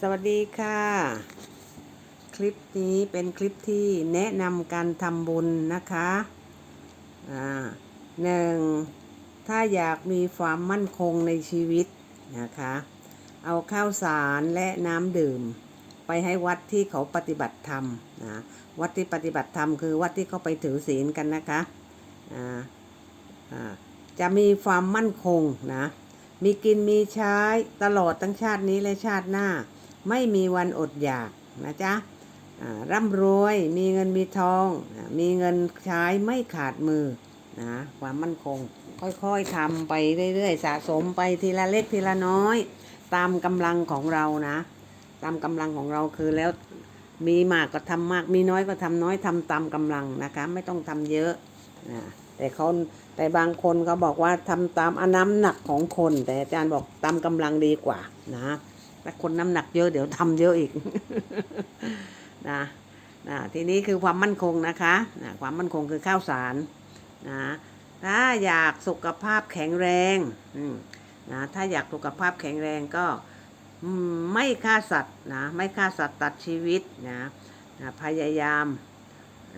สวัสดีค่ะ คลิปนี้เป็นคลิปที่แนะนำการทำบุญนะคะอ่าหนึ่งถ้าอยากมีความมั่นคงในชีวิตนะคะ เอาข้าวสารและน้ำดื่ม ไปให้วัดที่เขาปฏิบัติธรรมนะวัดที่ปฏิบัติธรรมคือวัดที่เขาไปถือศีลกันนะคะอ่าอ่าจะมีความมั่นคงนะ มีกินมีใช้ตลอดทั้งชาตินี้และชาติหน้า ไม่มีวันอดอยากนะจ๊ะร่ำรวยมีเงินมีทอง มีเงินใช้ไม่ขาดมือนะความมั่นคง ค่อยๆทำไปเรื่อยๆ สะสมไปทีละเล็กทีละน้อย ตามกำลังของเรานะ ตามกำลังของเราคือแล้วมีมากก็ทำมาก มีน้อยก็ทำน้อยทำตามกำลังนะคะ ไม่ต้องทำเยอะนะแต่เขาแต่บางคนเขาบอกว่าทำตามอน้ำหนักของคน แต่อาจารย์บอกตามกำลังดีกว่านะ ถ้าคนน้ำหนักเยอะเดี๋ยวทำเยอะอีกนะนะทีนี้คือความมั่นคงนะคะนะความมั่นคงคือข้าวสารนะถ้าอยากสุขภาพแข็งแรงอืมนะถ้าอยากสุขภาพแข็งแรงก็ไม่ฆ่าสัตว์นะไม่ฆ่าสัตว์ตัดชีวิตนะนะพยายาม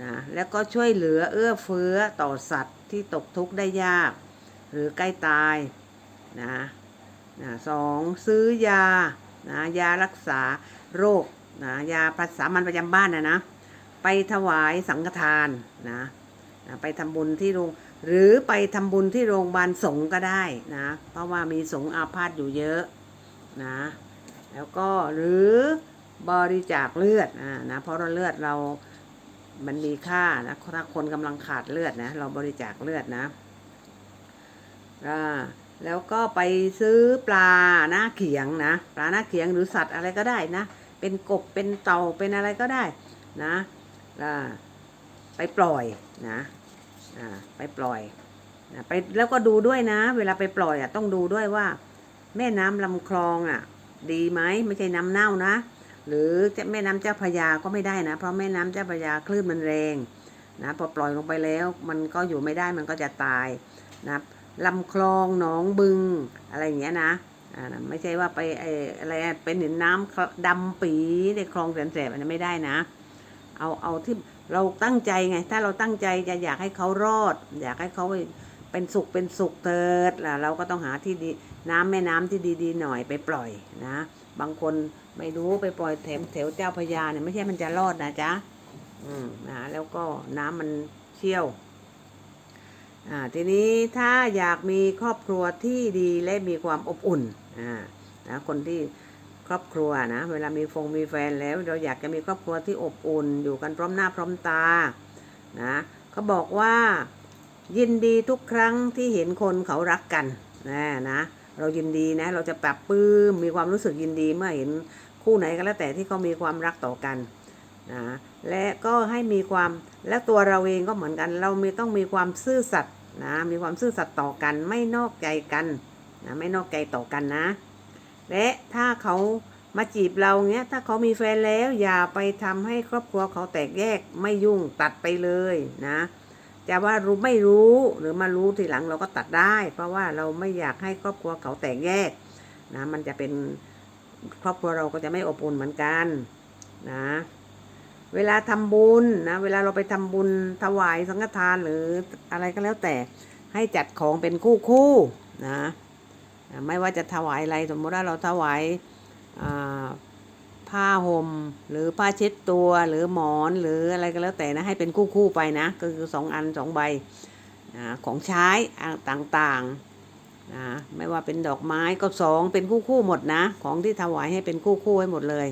นะแล้วก็ช่วยเหลือเอื้อเฟื้อต่อสัตว์ที่ตกทุกข์ได้ยาก หรือใกล้ตายนะนะสองซื้อยา นะยารักษาโรคนะยาภาษามันประจำบ้านนะนะไปถวายสังฆทานนะนะไปทำบุญที่โรงหรือไปทำบุญที่โรงพยาบาลสงฆ์ก็ได้นะ เพราะว่ามีสงฆ์อาพาธอยู่เยอะนะ แล้วก็หรือบริจาคเลือดนะเพราะเราเลือดเรา มันมีค่านะถ้าคนกำลังขาดเลือดนะ เราบริจาคเลือดนะอ่า แล้วก็ไปซื้อปลาหน้าเขียงนะ ปลาหน้าเขียงหรือสัตว์อะไรก็ได้นะ เป็นกบเป็นเต่าเป็นอะไรก็ได้นะไปปล่อยนะไปปล่อยนะไปแล้วก็ดูด้วยนะ เวลาไปปล่อยอะต้องดูด้วยว่า แม่น้ำลำคลองอะ ดีไหมไม่ใช่น้ำเน่านะ หรือจะแม่น้ำเจ้าพระยาก็ไม่ได้นะ เพราะแม่น้ำเจ้าพระยาคลื่นมันแรงนะพอปล่อยลงไปแล้ว มันก็อยู่ไม่ได้มันก็จะตายนะ ลำคลองหนองบึงอะไรอย่างเงี้ยนะอ่าไม่ใช่ว่าไปไออะไรเป็นหินน้ำดำปีในคลองแสบอันนั้ไม่ได้นะ เอาเอาที่เราตั้งใจไง ถ้าเราตั้งใจจะอยากให้เขารอด อยากให้เขาเป็นสุขเป็นสุขเถิดล่ะเราก็ต้องหาที่ดีน้ำแม่น้ำที่ดีๆหน่อยไปปล่อยนะ บางคนไม่รู้ไปปล่อยแถมแถวเจ้าพระยาเนี่ยไม่ใช่มันจะรอดนะจ๊ะอืมนะแล้วก็น้ำมันเชี่ยว อ่าทีนี้ถ้าอยากมีครอบครัวที่ดีและมีความอบอุ่นอ่านะคนที่ครอบครัวนะเวลามีฟงมีแฟนแล้ว เราอยากจะมีครอบครัวที่อบอุ่น อยู่กันพร้อมหน้าพร้อมตานะเขาบอกว่ายินดีทุกครั้งที่เห็นคนเขารักกันนะนะเรายินดีนะเราจะปรับปื้มมีความรู้สึกยินดีเมื่อเห็นคู่ไหนก็แล้วแต่ที่เขามีความรักต่อกันนะ และก็ให้มีความและตัวเราเองก็เหมือนกัน เรามีต้องมีความซื่อสัตย์นะมีความซื่อสัตย์ต่อกันไม่นอกใจกันนะไม่นอกใจต่อกันนะ และถ้าเขามาจีบเราเงี้ยถ้าเขามีแฟนแล้วอย่าไปทำให้ครอบครัวเขาแตกแยกไม่ยุ่งตัดไปเลยนะจะว่ารู้ไม่รู้หรือมารู้ทีหลังเราก็ตัดได้ เพราะว่าเราไม่อยากให้ครอบครัวเขาแตกแยกนะมันจะเป็นครอบครัวเราก็จะไม่อบอุ่นเหมือนกันนะ เวลาทำบุญนะเวลาเราไปทำบุญถวายสังฆทานหรืออะไรก็แล้วแต่ให้จัดของเป็นคู่คู่นะไม่ว่าจะถวายอะไรสมมติว่าเราถวายผ้าห่มหรือผ้าเช็ดตัวหรือหมอนหรืออะไรก็แล้วแต่นะให้เป็นคู่คู่ไปนะก็คือสองอันสองใบของใช้ต่างๆนะไม่ว่าเป็นดอกไม้ก็สองเป็นคู่คู่หมดนะ ของที่ถวายให้เป็นคู่คู่ให้หมดเลย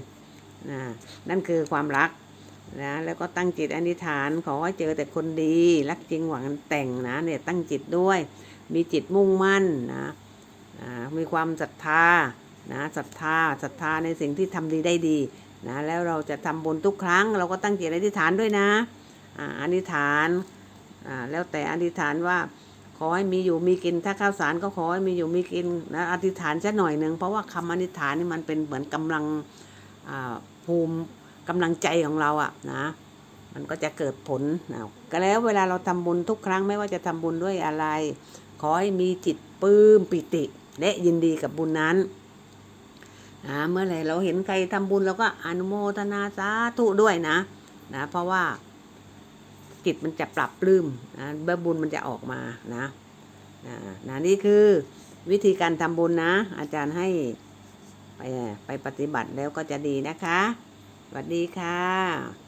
นะนั่นคือความรัก นะแล้วก็ตั้งจิตอธิษฐานขอให้เจอแต่คนดี รักจริงหวังแต่งนะเนี่ยตั้งจิตด้วย มีจิตมุ่งมั่นนะนะมีความศรัทธานะศรัทธาศรัทธาในสิ่งที่ทำดีได้ดีนะแล้วเราจะทำบุญทุกครั้ง เราก็ตั้งจิตอธิษฐานด้วยนะอธิษฐานแล้วแต่อธิษฐานว่าขอให้มีอยู่มีกินถ้าข้าวสารก็ขอให้มีอยู่มีกินนะอธิษฐานสักหน่อยหนึ่งเพราะว่าคำอธิษฐานนี่มันเป็นเหมือนกำลังภูมิ กำลังใจของเราอะนะ มันก็จะเกิดผลนะก็แล้วเวลาเราทำบุญทุกครั้งไม่ว่าจะทำบุญด้วยอะไร ขอให้มีจิตปลื้มปิติ และยินดีกับบุญนั้นอ่าเมื่อไหร่เราเห็นใครทำบุญเราก็อนุโมทนาสาธุด้วยนะนะ เพราะว่าจิตมันจะปรับปลื้มนะเบื้อบุญมันจะออกมานะนะนะนี่คือวิธีการทำบุญนะ อาจารย์ให้ไปไปปฏิบัติแล้วก็จะดีนะคะ วัสดีค่ะ